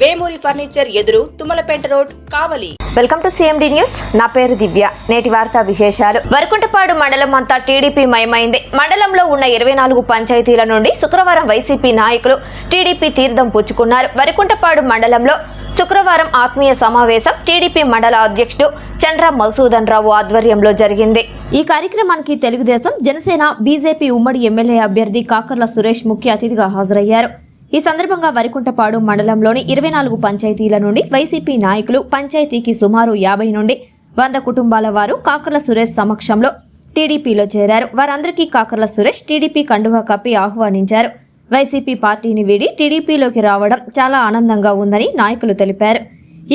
Vemuri furniture ఎదురు Tummalapeta road Kavali. Welcome to C M D news నా పేరు దివ్య. నేటి వార్తా విశేషాలు. వరకుంటపాడు మండలం అంతా టీడీపీ మయమైంది. మండలంలో ఉన్న ఇరవై నాలుగు పంచాయతీల నుండి శుక్రవారం వైసీపీ నాయకులు టీడీపీ తీర్థం పుచ్చుకున్నారు. వరకుంటపాడు మండలంలో శుక్రవారం ఆత్మీయ సమావేశం టీడీపీ మండల అధ్యక్షుడు చంద్ర మల్సూదన్ రావు ఆధ్వర్యంలో జరిగింది. ఈ కార్యక్రమానికి తెలుగుదేశం జనసేన బీజేపీ ఉమ్మడి ఎమ్మెల్యే అభ్యర్థి కాకర్ల సురేష్ ముఖ్య అతిథిగా హాజరయ్యారు. ఈ సందర్భంగా వరికుంటపాడు మండలంలోని ఇరవై నాలుగు పంచాయతీల నుండి వైసీపీ నాయకులు పంచాయతీకి సుమారు యాభై నుండి వంద కుటుంబాల వారు కాకర్ల సురేష్ సమక్షంలో టీడీపీలో చేరారు. వారందరికీ కాకర్ల సురేష్ టీడీపీ కండువా కప్పి ఆహ్వానించారు. వైసీపీ పార్టీని వీడి టీడీపీలోకి రావడం చాలా ఆనందంగా ఉందని నాయకులు తెలిపారు.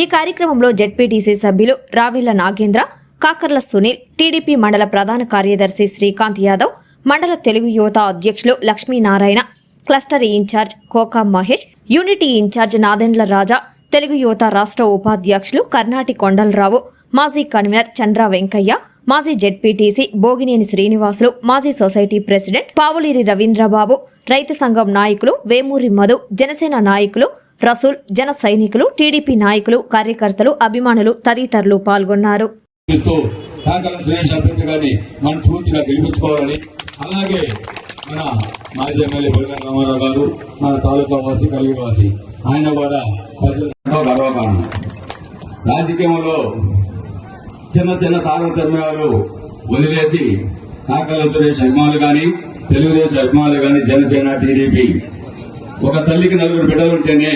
ఈ కార్యక్రమంలో జెడ్పీటీసీ సభ్యులు రావిళ్ళ నాగేంద్ర కాకర్ల సునీల్ టీడీపీ మండల ప్రధాన కార్యదర్శి శ్రీకాంత్ యాదవ్ మండల తెలుగు యువత అధ్యక్షులు Lakshminarayana cluster incharge Koka Mahesh unity incharge Nadendla Raja Telugu Yuvatha రాష్ట్ర ఉపాధ్యక్షులు కర్ణాటి కొండలరావు మాజీ కన్వీనర్ చంద్ర వెంకయ్య మాజీ జెడ్పీటీసీ భోగినేని శ్రీనివాసులు మాజీ సొసైటీ ప్రెసిడెంట్ పావులేరి రవీంద్రబాబు రైతు సంఘం నాయకులు వేమూరి మధు జనసేన నాయకులు రసూల్ జన సైనికులు టీడీపీ నాయకులు కార్యకర్తలు అభిమానులు తదితరులు పాల్గొన్నారు. అలాగే మన మాజీ ఎమ్మెల్యే బుల్గన్ రామారావు గారు మన తాలూకా వాసి కలిగివాసి ఆయన కూడా ప్రజలతో గర్వకారణం. రాజకీయంలో చిన్న చిన్న తారతమ్యాలు వదిలేసి కాకర సురేష్ అభిమానులు కానీ తెలుగుదేశం అభిమానులు కానీ జనసేన టీడీపీ. ఒక తల్లికి నలుగురు బిడ్డలు ఉంటేనే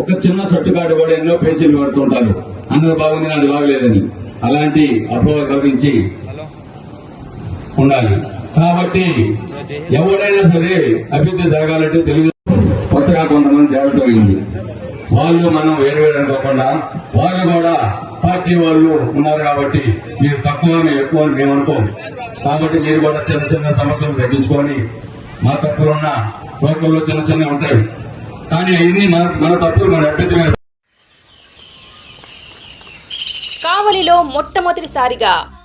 ఒక చిన్న సొట్టుకాడు కూడా ఎన్నో పేషీలు పడుతుంటారు. అన్నది బాగుంది నాది బాగలేదని. అలాంటి అపోహ కల్పించి ఉండాలి. కాబట్టి ఎవరైనా సరే అభివృద్ధి జరగాలంటే తెలుగు కొత్తగా కొంతమంది చేరటం అయింది వాళ్ళు మనం వేరు వేరు అనుకోకుండా వాళ్ళు కూడా పార్టీ వాళ్ళు ఉన్నారు కాబట్టి మీరు తక్కువ మేము ఎక్కువ అని మేము అనుకోం కాబట్టి మీరు కూడా చిన్న చిన్న సమస్యలు తగ్గించుకొని మా తప్పులున్న లోకల్లో చిన్న చిన్న ఉంటాయి. కానీ అవన్నీ మన మన తప్పులు మన అభ్యర్థి కావలిలో మొట్టమొదటిసారిగా